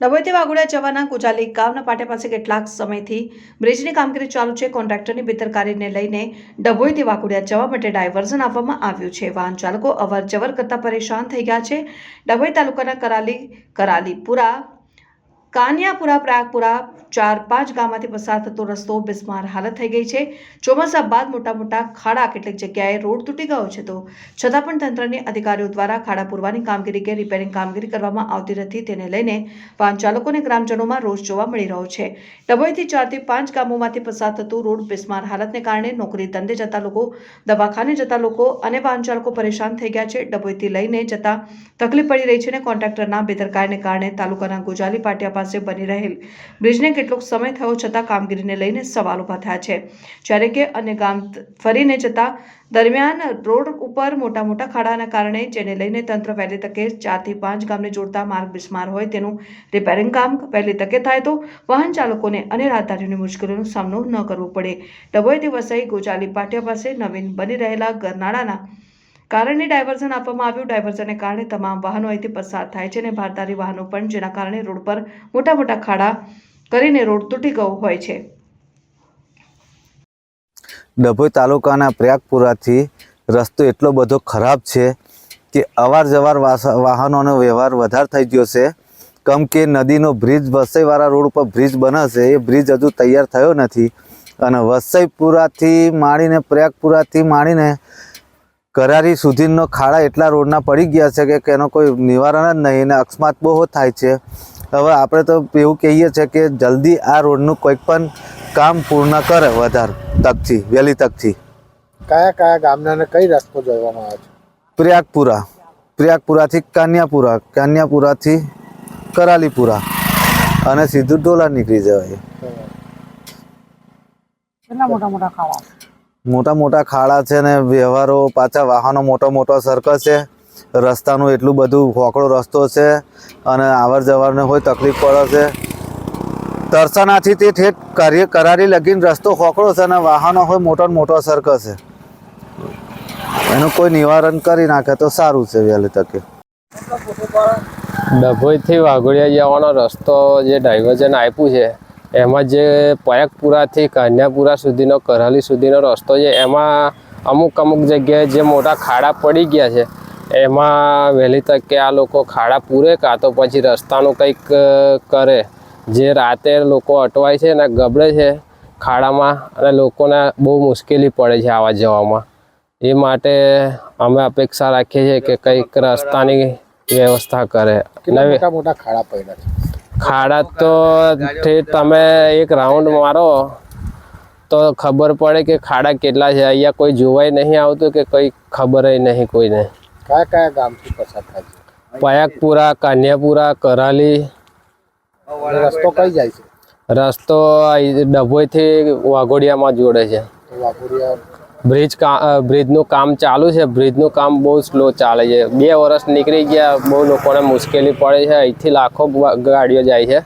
ડભોઈથી વાઘોડિયા જવાના કુજાલી ગામના પાટિયા પાસે કેટલાક સમયથી બ્રિજની કામગીરી ચાલુ છે. કોન્ટ્રાક્ટરની બેદરકારીને લઈને ડભોઈથી વાઘોડિયા જવા માટે ડાયવર્ઝન આપવામાં આવ્યું છે. વાહન ચાલકો અવર જવર કરતા પરેશાન થઈ ગયા છે. ડભોઈ તાલુકાના કરાલી કરાલીપુરા કાનિયાપુરા, પ્રાગપુરા ચાર પાંચ ગામમાંથી પસાર થતો રસ્તો બિસ્માર હાલત થઈ ગઈ છે. ચોમાસા બાદ મોટા મોટા ખાડા કેટલીક જગ્યાએ રોડ તૂટી ગયો છે તો છતાં પણ તંત્રની અધિકારીઓ દ્વારા ખાડા પૂરવાની કામગીરી કે રિપેરિંગ કામગીરી કરવામાં આવતી નથી તેને લઈને વાહન ચાલકોને ગ્રામજનોમાં રોષ જોવા મળી રહ્યો છે. ડભોઈથી ચારથી પાંચ ગામોમાંથી પસાર થતું રોડ બિસ્માર હાલતને કારણે નોકરી ધંધે જતા લોકો, દવાખાને જતા લોકો અને વાહન ચાલકો પરેશાન થઈ ગયા છે. ડભોઈથી લઈને જતા તકલીફ પડી રહી છે અને કોન્ટ્રાક્ટરના બેદરકારીને કારણે તાલુકાના ગોજાલી પાટિયા પાસે બની રહેલ. બ્રિજને કેટલોક સમય થયો છતાં કામગીરીને લઈને સવાલ ઊભા થયા છે. જ્યારે કે અન્ય ગામ ફરીને જતા દરમિયાન રોડ ઉપર મોટા મોટા ખાડાના કારણે જેને લઈને તંત્ર વહેલી તકે ચારથી પાંચ ગામને જોડતા માર્ગ બિસ્માર હોય તેનું રિપેરિંગ કામ વહેલી તકે થાય તો વાહન ચાલકોને અને રાહદારીઓની મુશ્કેલીનો સામનો ન કરવો પડે. ડભોઈ દિવસે ગોચાલી પાટિયા પાસે નવીન બની રહેલા ગરનાળાના કારણે ડાયવર્ઝન આપવામાં આવ્યું. ડાયવર્ઝનને કારણે તમામ વાહનો અહીંથી પસાર થાય છે અને ભારદારી વાહનો પણ જેના કારણે રોડ પર મોટા મોટા ખાડા કરીને રોડ તૂટી ગયો હોય છે. ડભોઈ તાલુકાના પ્રયાગપુરાથી રસ્તો એટલો બધો ખરાબ છે કે અવાર જવાર વાહનોનો વ્યવહાર વધારે થઈ ગયો છે. કમ કે નદીનો બ્રિજ, વસઈવાળા રોડ ઉપર બ્રિજ બને છે એ બ્રિજ હજુ તૈયાર થયો નથી. અને વસઈપુરાથી માંડીને, પ્રયાગપુરાથી માંડીને કરારી સુધીનો ખાડા એટલા રોડના પડી ગયા છે કે એનો કોઈ નિવારણ જ નહીં અને અકસ્માત બહુ થાય છે. હવે આપણે તો એવું કહીએ છીએ કે જલ્દી આ રોડનું કોઈક પણ કામ પૂર્ણ કરે વધારે તકથી વહેલી તકથી. કયા કયા ગામના કઈ રસ્તો જોવામાં આવે છે? પ્રયાગપુરા. પ્રયાગપુરાથી કાન્યાપુરા કાન્યાપુરાથી કરાલીપુરા અને સીધું ડોલા નીકળી જવાય. કેટલા મોટા મોટા ખાડા મોટા મોટા ખાડા છે ને વ્યવહારો, પાછા વાહનો મોટો મોટો સર્કલ છે. રસ્તાનું એટલું બધું હોકળો રસ્તો છે અને આવર જવારને હોય તકલીફ પડે છે. તરસાનાથી તે ઠેઠ કાર્ય કરારી લગીને રસ્તો હોકળો છે અને વાહનો હોય મોટો મોટો સર્કલ છે. એનું કોઈ નિવારણ કરી નાખે તો સારું છે વહેલી તકે. ડભોઈથી વાઘોડિયા જવાનો રસ્તો જે ડાયવર્ઝન આપ્યું છે એમાં જે પયકપુરાથી કાન્યાપુરા સુધીનો કરાલી સુધીનો રસ્તો છે એમાં અમુક અમુક જગ્યાએ જે મોટા ખાડા પડી ગયા છે એમાં વહેલી તકે આ લોકો ખાડા પૂરે કાં તો પછી રસ્તાનું કંઈક કરે. જે રાતે લોકો અટવાય છે અને ગબડે છે ખાડામાં અને લોકોને બહુ મુશ્કેલી પડે છે આવવા જવામાં. એ માટે અમે અપેક્ષા રાખીએ છીએ કે કંઈક રસ્તાની વ્યવસ્થા કરે. મોટા મોટા ખાડા પડ્યા છે? ખાડા તો તમે એક રાઉન્ડ મારો. તો ખબર પડે કે ખાડા કેટલા છે. અહીંયા કોઈ જોવાય નહીં આવતું કે કંઈ ખબર નહીં કોઈને. કયા કયા ગામથી પસાર થાય છે? પયાકપુરા કાન્યાપુરા કરાલી. રસ્તો કઈ જાય છે? રસ્તો ડભોઈથી વાઘોડિયામાં જોડે છે. વાઘોડિયા બ્રિજ બ્રિજનું કામ ચાલુ છે. બ્રિજનું કામ બહુ સ્લો ચાલે છે. બે વર્ષ નીકળી ગયા. બહુ લોકોને મુશ્કેલી પડે છે. અહીંથી લાખો ગાડીઓ જાય છે.